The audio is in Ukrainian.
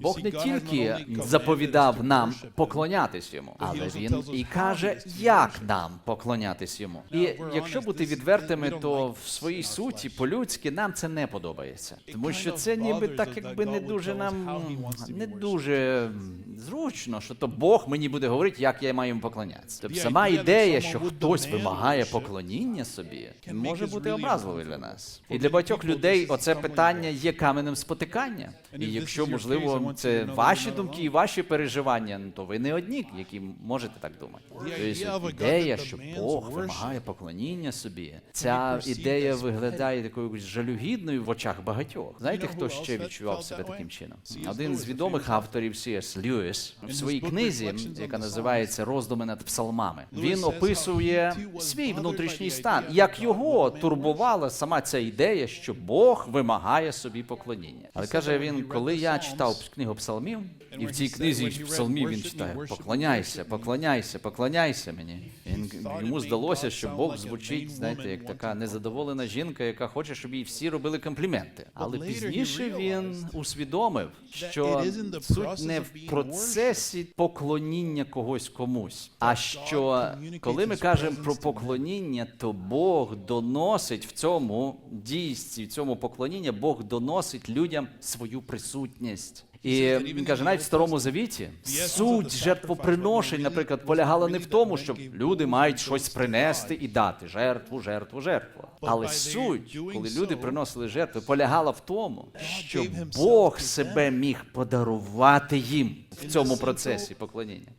Бог не тільки заповідав нам поклонятись йому, але він і каже, як нам поклонятись йому. І якщо бути відвертими, то в своїй суті, по-людськи, нам це не подобається, тому що це ніби так, якби не дуже нам не дуже зручно, що то Бог мені буде говорити, як я маю поклонятися. Тобто сама ідея, що хтось вимагає поклоніння собі, може бути образливою для нас. І для багатьох людей оце питання є каменем спотикання. І якщо можливо це ваші думки і ваші переживання, ну, то ви не одні, які можете так думати. Тобто ідея, що Бог вимагає поклоніння собі, ця ідея виглядає такою жалюгідною в очах багатьох. Знаєте, хто ще відчував себе таким чином? Один з відомих авторів C.S. Льюіс в своїй книзі, яка називається Роздуми над псалмами, він описує свій внутрішній стан, як його турбувала сама ця ідея, що Бог вимагає собі поклоніння. Але каже він, коли я читав книгу псалмів, і в цій книзі псалмів він читає поклоняйся, поклоняйся, поклоняйся мені. Він йому здалося, що Бог звучить, знаєте, як така незадоволена жінка, яка хоче, щоб їй всі робили компліменти. Але пізніше він усвідомив, що суть не в процесі поклоніння когось комусь, а що коли ми кажемо про поклоніння, то Бог доносить в цьому дійстві, в цьому поклоніння, Бог доносить людям свою присутність. І він каже, навіть в старому завіті суть жертвоприношень, наприклад, полягала не в тому, щоб люди мають щось принести і дати жертву, жертву, жертву. Але суть, коли люди приносили жертви, полягала в тому, що Бог себе міг подарувати їм в цьому процесі поклоніння.